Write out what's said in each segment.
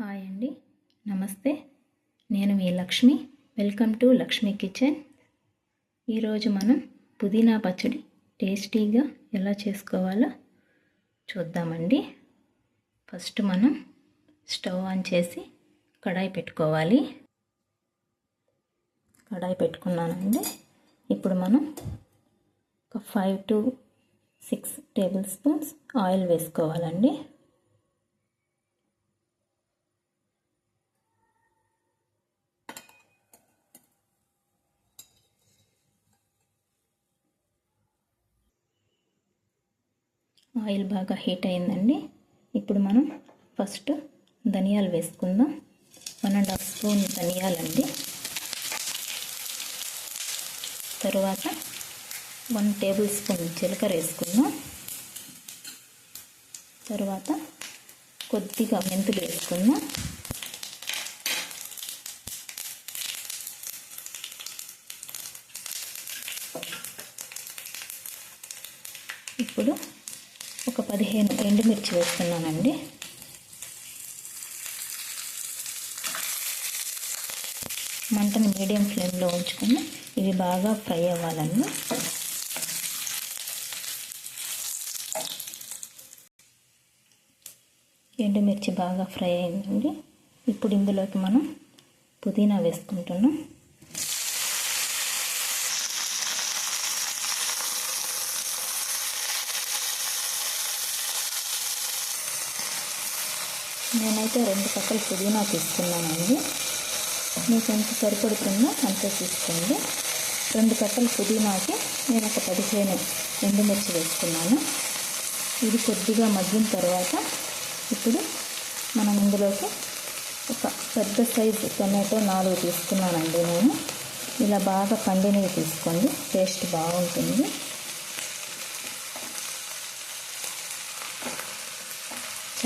Hi అండి. నమస్తే. నేను మీ Lakshmi. Welcome to Lakshmi kitchen. ఈరోజు మనం పుదీనా పచ్చడి టేస్టీగా ఎలా చేసుకోవాలో చూద్దామండి. ఫస్ట్ మనం స్టవ్ ఆన్ చేసి కడాయి పెట్టుకోవాలి. కడాయి పెట్టుకున్నానండి. ఇప్పుడు మనం ఒక five to six tablespoons oil వేసుకోవాలండి. ఆయిల్ బాగా హీట్ అయిందండి. ఇప్పుడు మనం ఫస్ట్ ధనియాలు వేసుకుందాం. వన్ అండ్ హాఫ్ స్పూన్ ధనియాలండి. తరువాత వన్ టేబుల్ స్పూన్ జీలకర్ర వేసుకుందాం. తరువాత కొద్దిగా మెంతులు వేసుకుందాం. ఇప్పుడు ఒక పదిహేను ఎండుమిర్చి వేస్తున్నానండి మంటని మీడియం ఫ్లేమ్లో ఉంచుకొని ఇవి బాగా ఫ్రై అవ్వాలండి ఎండుమిర్చి బాగా ఫ్రై అయిందండి. ఇప్పుడు ఇందులోకి మనం పుదీనా వేసుకుంటున్నాం. నేనైతే రెండు కట్టలు పుదీనా తీసుకున్నానండి. మీకు ఎంత సరిపడుతుందో అంతే తీసుకోండి. రెండు కట్టలు పుదీనాకి నేను ఒక పదిహేను ఎండుమిర్చి వేసుకున్నాను. ఇది కొద్దిగా మగ్గిన తర్వాత ఇప్పుడు మనం ఇందులోకి ఒక పెద్ద సైజు టొమాటో నాలుగు తీసుకున్నానండి నేను. ఇలా బాగా పండినవి తీసుకోండి. టేస్ట్ బాగుంటుంది.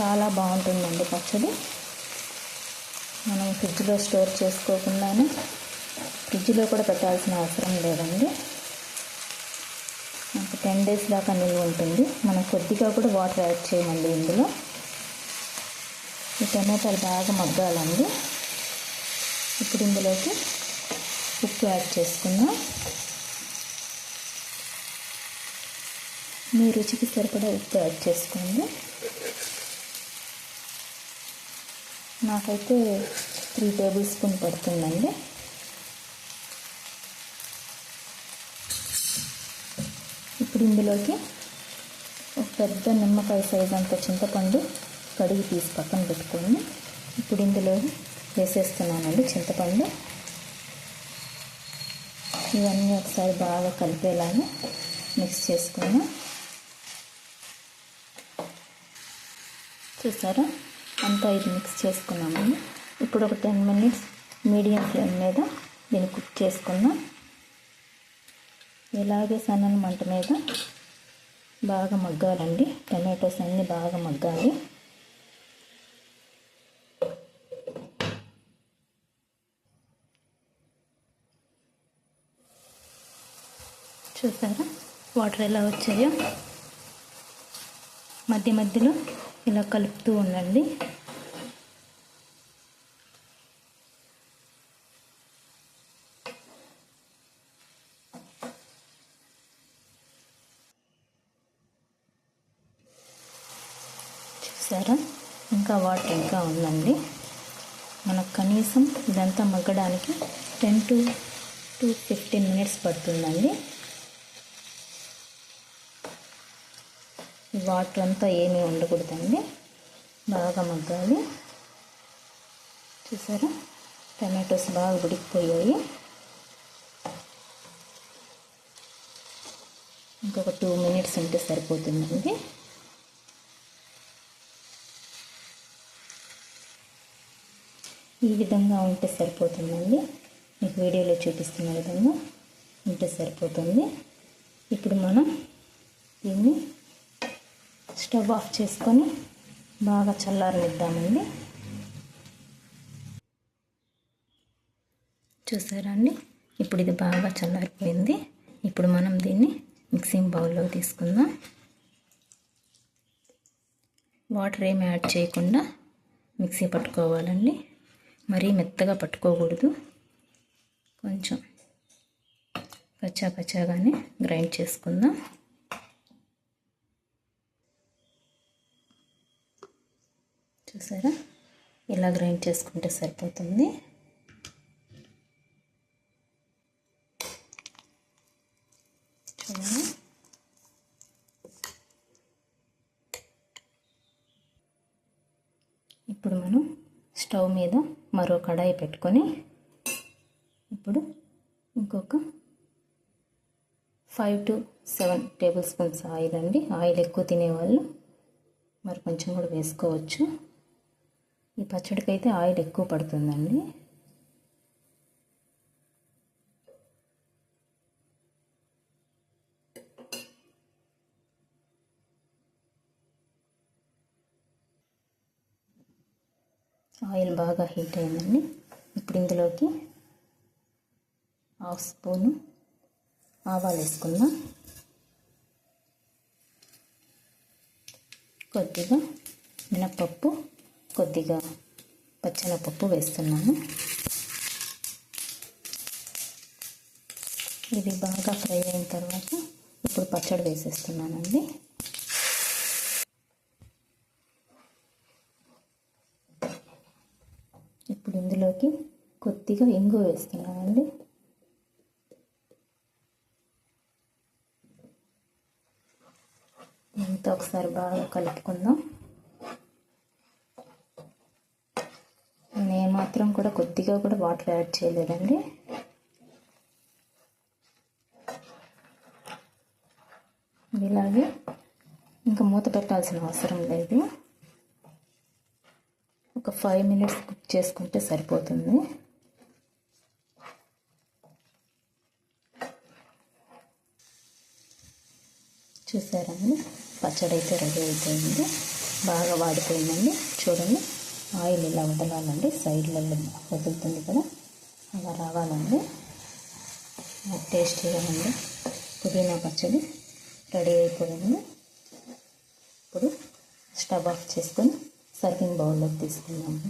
చాలా బాగుంటుందండి పచ్చడి. మనం ఫ్రిడ్జ్లో స్టోర్ చేసుకోకుండానే ఫ్రిడ్జ్లో కూడా పెట్టాల్సిన అవసరం లేదండి. ఒక టెన్ డేస్ దాకా నిల్వ ఉంటుంది. మనం కొద్దిగా కూడా వాటర్ యాడ్ చేయమండి ఇందులో. ఈ టమాటాలు బాగా మగ్గాలండి. ఇప్పుడు ఇందులోకి ఉప్పు యాడ్ చేసుకుందాం. మీ రుచికి సరిపడా ఉప్పు యాడ్ చేసుకోండి. నాకైతే త్రీ టేబుల్ స్పూన్ పడుతుందండి. ఇప్పుడు ఇందులోకి ఒక పెద్ద నిమ్మకాయ సైజ్ అంత చింతపండు కడిగి తీసి పక్కన పెట్టుకొని ఇప్పుడు ఇందులో వేసేస్తున్నానండి చింతపండు. ఇవన్నీ ఒకసారి బాగా కలిపేలాగా మిక్స్ చేసుకున్నాం చూసారా? అంతా ఇది మిక్స్ చేసుకున్నామండి ఇప్పుడు ఒక టెన్ మినిట్స్ మీడియం ఫ్లేమ్ మీద దీన్ని కుక్ చేసుకుందాం. ఇలాగే సన్నని మంట మీద బాగా మగ్గాలండి. టమాటోస్ అన్నీ బాగా మగ్గాలి. చూసారా? వాటర్ ఎలా వచ్చాయో? మధ్య మధ్యలో ఇలా కలుపుతూ ఉండండి. చూసారా? ఇంకా వాటర్ ఇంకా ఉందండి. మనకు కనీసం ఇదంతా మగ్గడానికి ten to to fifteen minutes పడుతుందండి. వాటర్ అంతా ఏమీ ఉండకూడదండి. బాగా మగ్గాలి. చూసారా? టమాటోస్ బాగా ఉడికిపోయాయి. ఇంకొక టూ మినిట్స్ ఉంటే సరిపోతుందండి. ఈ విధంగా ఉంటే సరిపోతుందండి. మీకు వీడియోలో చూపిస్తున్న విధంగా ఉంటే సరిపోతుంది. ఇప్పుడు మనం దీన్ని స్టవ్ ఆఫ్ చేసుకొని బాగా చల్లారనిద్దామండి. చూసారా అండి? ఇప్పుడు ఇది బాగా చల్లారిపోయింది. ఇప్పుడు మనం దీన్ని మిక్సింగ్ బౌల్లో తీసుకుందాం. వాటర్ ఏమి యాడ్ చేయకుండా మిక్సీ పట్టుకోవాలండి. మరీ మెత్తగా పట్టుకోకూడదు. కొంచెం కచ్చా కచ్చాగానే గ్రైండ్ చేసుకుందాం. చూసారా? ఇలా గ్రైండ్ చేసుకుంటే సరిపోతుంది. చూడండి. ఇప్పుడు మనం స్టవ్ మీద మరో కడాయి పెట్టుకొని ఇప్పుడు ఇంకొక five to seven tablespoons oil అండి. ఆయిల్ ఎక్కువ తినేవాళ్ళు మరి కొంచెం కూడా వేసుకోవచ్చు. ఈ పచ్చడికి అయితే ఆయిల్ ఎక్కువ పడుతుందండి. ఆయిల్ బాగా హీట్ అయిందండి. ఇప్పుడు ఇందులోకి హాఫ్ స్పూను ఆవాలు వేసుకుందాం. కొద్దిగా మినప్పప్పు కొద్దిగా పచ్చెనపప్పు వేస్తున్నాను. ఇది బాగా ఫ్రై అయిన తర్వాత ఇప్పుడు పచ్చడి వేసేస్తున్నానండి. ఇప్పుడు ఇందులోకి కొద్దిగా ఇంగు వేస్తున్నానండి. ఇంత ఒకసారి బాగా కలుపుకుందాం. నేను మాత్రం కూడా కొద్దిగా కూడా వాటర్ యాడ్ చేయలేదండి. ఇలాగే ఇంకా మూత పెట్టాల్సిన అవసరం లేదు. ఒక ఫైవ్ మినిట్స్ కుక్ చేసుకుంటే సరిపోతుంది. చూసారండి పచ్చడి అయితే రెడీ అయిపోయింది. బాగా వాడిపోయిందండి. చూడండి. ఆయిల్ ఇలా వదలాలండి సైడ్లలో వదులుతుంది కదా అలా రావాలండి. టేస్టీగా ఉంది పుదీనా పచ్చడి రెడీ అయిపోయింది. ఇప్పుడు స్టవ్ ఆఫ్ చేసుకొని సర్వింగ్ బౌల్లోకి తీసుకున్నాము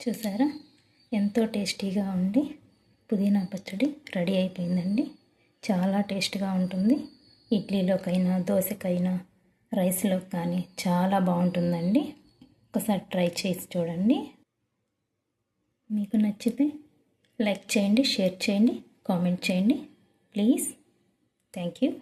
చూసారా? ఎంతో టేస్టీగా ఉండి పుదీనా పచ్చడి రెడీ అయిపోయిందండి. చాలా టేస్ట్గా ఉంటుంది. ఇడ్లీలోకైనా దోశకైనా రైస్లో కానీ చాలా బాగుంటుందండి. ఒకసారి ట్రై చేసి చూడండి. మీకు నచ్చితే లైక్ చేయండి షేర్ చేయండి కామెంట్ చేయండి. ప్లీజ్. Thank you.